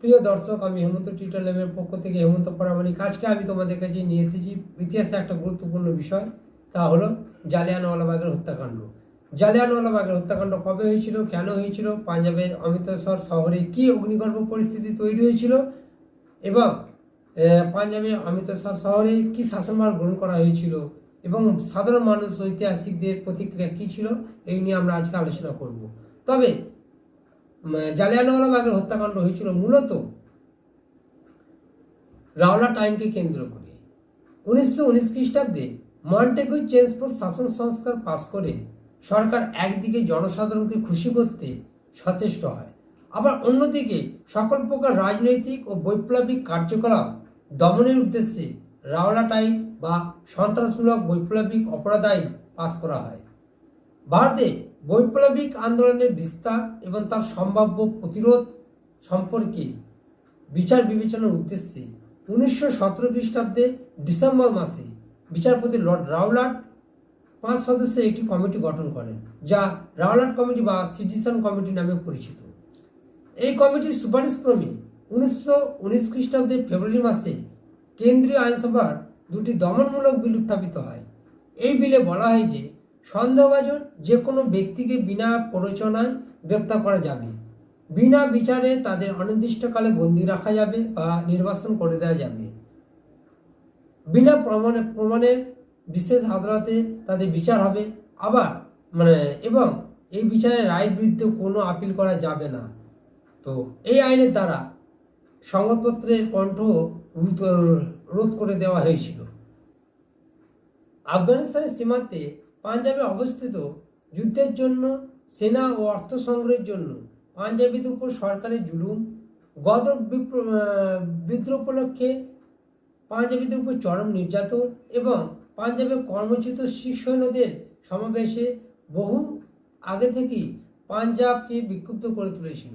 প্রিয় দর্শক, আমি হেমন্ত টিউটোরিয়ালের পক্ষ থেকে হেমন্ত পরামানিক আজকে আমি তোমাদের কাছে নিয়ে এসেছি ইতিহাসে একটা গুরুত্বপূর্ণ বিষয়, তা হলো জালিয়ানওয়ালাবাগের হত্যাকাণ্ড। জালিয়ানওয়ালাবাগের হত্যাকাণ্ড কবে হয়েছিল, কেন হয়েছিল, পাঞ্জাবের অমৃতসর শহরে কি অগ্নিগর্ভ পরিস্থিতি তৈরি হয়েছিল এবং পাঞ্জাবের অমৃতসর শহরে কি শাসনভার গ্রহণ করা হয়েছিল এবং সাধারণ মানুষ ঐতিহাসিকদের প্রতিক্রিয়া কী ছিল, এই নিয়ে আমরা আজকে আলোচনা করব। তবে জালিয়ানওয়ালাবাগের হত্যাকাণ্ড হয়েছিল মূলত রাওলা টাইমকে কেন্দ্র করে। উনিশশো উনিশ খ্রিস্টাব্দে মন্টেগু চেঞ্জফোর্ড শাসন সংস্কার পাশ করে সরকার একদিকে জনসাধারণকে খুশি করতে সচেষ্ট হয়। আবার অন্যদিকে সকল প্রকার রাজনৈতিক ও বৈপ্লবিক কার্যকলাপ দমনের উদ্দেশ্যে রাওলা টাইম বা সন্ত্রাসমূলক বৈপ্লবিক অপরাধ আইন পাশ করা হয়। ভারতে বৈপ্লবিক আন্দোলনের বিস্তার এবং তার সম্ভাব্য প্রতিরোধ সম্পর্কে বিচার বিবেচনার উদ্দেশ্যে উনিশশো সতেরো খ্রিস্টাব্দে ডিসেম্বর মাসে বিচারপতি লর্ড রাওলাট পাঁচ সদস্যের একটি কমিটি গঠন করেন, যা রাওলাট কমিটি বা সিটিজেন কমিটি নামে পরিচিত। এই কমিটির সুপারিশক্রমে উনিশশো উনিশ খ্রিস্টাব্দে ফেব্রুয়ারি মাসে কেন্দ্রীয় আইনসভার দুটি দমনমূলক বিল উত্থাপিত হয়। এই বিলে বলা হয় যে, সন্দেহভাজন যে কোনো ব্যক্তিকে বিনা প্ররোচনায় গ্রেপ্তার করা যাবে। বিনা বিচারে তাদের অনির্দিষ্টকালে বন্দি রাখা যাবে বা নির্বাসন করে দেওয়া যাবে। বিনা প্রমাণে প্রমাণের বিশেষ আদালতে তাদের বিচার হবে। আবার মানে এবং এই বিচারে রায়ের বিরুদ্ধে কোনো আপিল করা যাবে না। তো এই আইনের দ্বারা সংবাদপত্রের কণ্ঠ রোধ- করে দেওয়া হয়েছিল। আফগানিস্তানের সীমান্তে পাঞ্জাবে অবস্থিত যুদ্ধের জন্য সেনা ও অর্থ সংগ্রহের জন্য পাঞ্জাবিদের উপর সরকারের জুলুম আহ, বিদ্রোহ উপলক্ষে পাঞ্জাবিদের উপর চরম নির্যাতন এবং পাঞ্জাবে কর্মচ্যুত সৈন্যদের সমাবেশে বহু আগে থেকেই পাঞ্জাবকে বিক্ষুব্ধ করে তুলেছিল।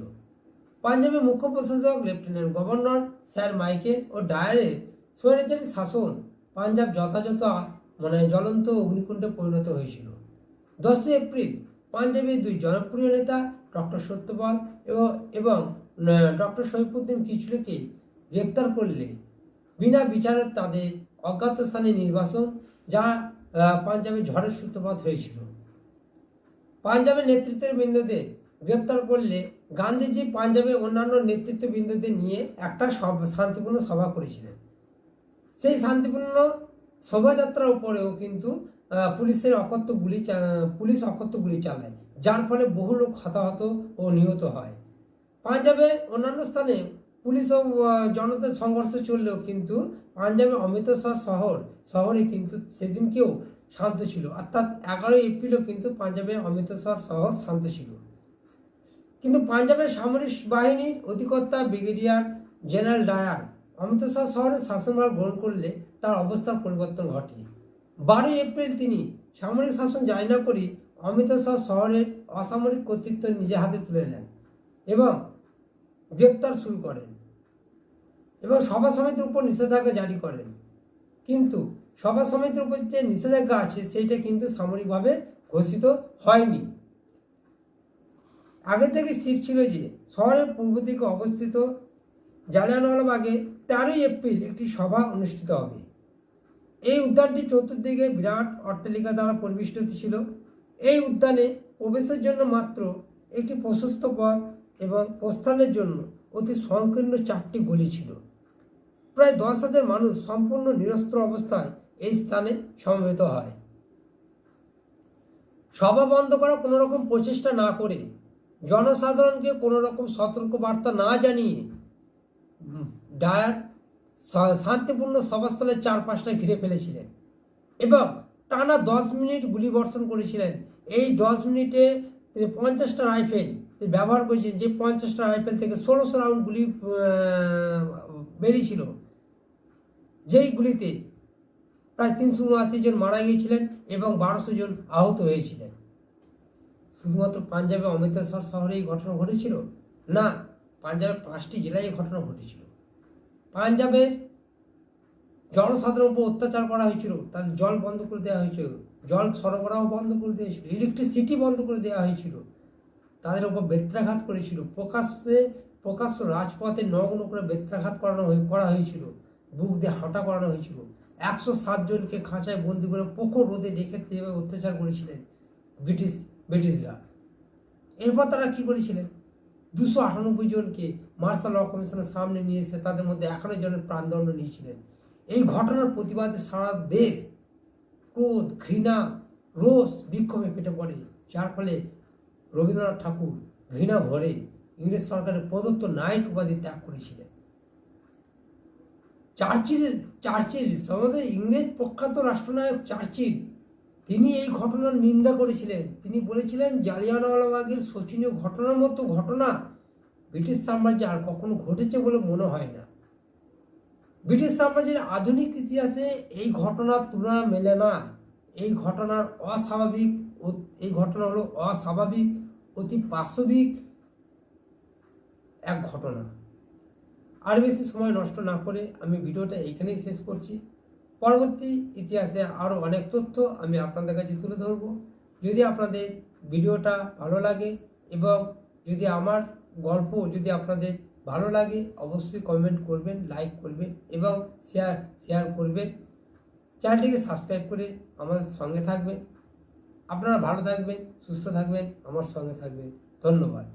পাঞ্জাবের মুখ্য প্রশাসক লেফটেন্যান্ট গভর্নর স্যার মাইকেল ও ডায়ারের স্বৈরাচারী শাসন পাঞ্জাব যথাযথ মানে জ্বলন্ত অগ্নিকুণ্ডে পরিণত হয়েছিল। দশই এপ্রিল পাঞ্জাবের দুই জনপ্রিয় নেতা ডক্টর সত্যপাল এবং ডক্টর সৈফুদ্দিন কিচলুকে গ্রেপ্তার করলে। বিনা বিচারে তাদের অজ্ঞাত স্থানে নির্বাসন, যা পাঞ্জাবে ঝড়ের সূত্রপাত হয়েছিল। পাঞ্জাবের নেতৃত্বের বৃন্দদের গ্রেপ্তার করলে গান্ধীজি পাঞ্জাবের অন্যান্য নেতৃত্ব নেতৃত্ববৃন্দদের নিয়ে একটা শান্তিপূর্ণ সভা করেছিলেন। সেই শান্তিপূর্ণ শোভাযাত্রার উপরেও কিন্তু পুলিশের অকথ্য গুলি পুলিশ অকথ্য গুলি চালায়, যার ফলে বহু লোক হতাহত ও নিহত হয়। পাঞ্জাবের অন্যান্য স্থানে পুলিশ ও জনতার সংঘর্ষ চললেও কিন্তু পাঞ্জাবের অমৃতসর শহর, শহরে কিন্তু সেদিনকেও শান্ত ছিল। অর্থাৎ এগারোই এপ্রিলও কিন্তু পাঞ্জাবের অমৃতসর শহর শান্ত ছিল। কিন্তু পাঞ্জাবের সামরিক বাহিনীর অধিকর্তা ব্রিগেডিয়ার জেনারেল ডায়ার অমৃতসর শহরে শাসনভার গ্রহণ করলে তার অবস্থার পরিবর্তন ঘটে। বারোই এপ্রিল তিনি সামরিক শাসন জারি না করে অমৃতসর শহরের অসামরিক কর্তৃত্ব নিজে হাতে তুলে নেন এবং গ্রেপ্তার শুরু করেন এবং সভা সমিতির উপর নিষেধাজ্ঞা জারি করেন। কিন্তু সভা সমিতির উপর যে নিষেধাজ্ঞা আছে, সেইটা কিন্তু সামরিকভাবে ঘোষিত হয়নি। আগে থেকে স্থির ছিল যে শহরের পূর্ব দিকে অবস্থিত জালিয়ানওয়ালাবাগে তেরোই এপ্রিল একটি সভা অনুষ্ঠিত হবে। এই উদ্যানটি চতুর্দিকে বিরাট অট্টালিকা দ্বারা পরিবেষ্টিত ছিল। এই উদ্যানে প্রবেশের জন্য মাত্র একটি প্রশস্ত পথ এবং প্রস্থানের জন্য অতি সংকীর্ণ চারটি গলি ছিল। প্রায় দশ হাজার মানুষ সম্পূর্ণ নিরস্ত্র অবস্থায় এই স্থানে সমবেত হয়। সভা বন্ধ করা কোনো রকম প্রচেষ্টা না করে জনসাধারণকে কোনো রকম সতর্ক বার্তা না জানিয়ে ডায়ার শান্তিপূর্ণ সভাস্থলের চারপাশটা ঘিরে ফেলেছিলেন এবং টানা দশ মিনিট গুলি বর্ষণ করেছিলেন। এই দশ মিনিটে তিনি পঞ্চাশটা রাইফেল তিনি ব্যবহার করেছিলেন, যে পঞ্চাশটা রাইফেল থেকে ষোলোশো রাউন্ড গুলি বেরিয়েছিল। যেই গুলিতে প্রায় তিনশো উনআশি জন মারা গিয়েছিলেন এবং বারোশো জন আহত হয়েছিলেন। শুধুমাত্র পাঞ্জাবে অমৃতসর শহরে এই ঘটনা ঘটেছিল না পাঞ্জাবের পাঁচটি জেলায় এই ঘটনা ঘটেছিল? পাঞ্জাবের জনসাধারণের উপর অত্যাচার করা হয়েছিল তাদের জল বন্ধ করে দেওয়া হয়েছিল, জল সরবরাহ বন্ধ করে দিয়েছিল ইলেকট্রিসিটি বন্ধ করে দেওয়া হয়েছিল, তাদের ওপর বেত্রাঘাত করেছিল। প্রকাশ্যে, প্রকাশ্য রাজপথে নগ্ন করে বেত্রাঘাত করানো করা হয়েছিল। বুক দিয়ে হাঁটা করানো হয়েছিল। একশো সাতজনকে খাঁচায় বন্দি করে প্রখর রোদে রেখে অত্যাচার করেছিলেন ব্রিটিশ, ব্রিটিশরা। এরপর তারা কি করেছিলেন? দুশো আটানব্বই জনকে মার্শাল ল কমিশনের সামনে নিয়ে এসে তাদের মধ্যে একান্ন জনের প্রাণদণ্ড নিয়েছিলেন। এই ঘটনার প্রতিবাদে সারা দেশ ক্রোধ, ঘৃণা, রোষ বিক্ষোভে ফেটে পড়ে। যার ফলে রবীন্দ্রনাথ ঠাকুর ঘৃণা ভরে ইংরেজ সরকারের প্রদত্ত নাইট উপাধি ত্যাগ করেছিলেন। চার্চিল চার্চিল আমাদের ইংরেজ প্রখ্যাত রাষ্ট্রনায়ক চার্চিল তিনি এই ঘটনার নিন্দা করেছিলেন। তিনি বলেছিলেন, জালিয়ানওয়ালাবাগের শোচনীয় ঘটনার মতো ঘটনা ব্রিটিশ সাম্রাজ্যে আর কখনো ঘটেছে বলে মনে হয় না। ব্রিটিশ সাম্রাজ্যের আধুনিক ইতিহাসে এই ঘটনার তুলনা মেলে না। এই ঘটনার অস্বাভাবিক এই ঘটনা হলো অস্বাভাবিক, অতি পাশবিক এক ঘটনা। আর বেশি সময় নষ্ট না করে আমি ভিডিওটা এখানেই শেষ করছি। পরবর্তী ইতিহাসে আরও অনেক তথ্য আমি আপনাদের কাছে তুলে ধরব। যদি আপনাদের ভিডিওটা ভালো লাগে এবং যদি আমার গল্প যদি আপনাদের ভালো লাগে, অবশ্যই কমেন্ট করবেন লাইক করবেন এবং শেয়ার শেয়ার করবেন। চ্যানেলটিকে সাবস্ক্রাইব করে আমাদের সঙ্গে থাকবেন। আপনারা ভালো থাকবেন, সুস্থ থাকবেন, আমার সঙ্গে থাকবেন। ধন্যবাদ।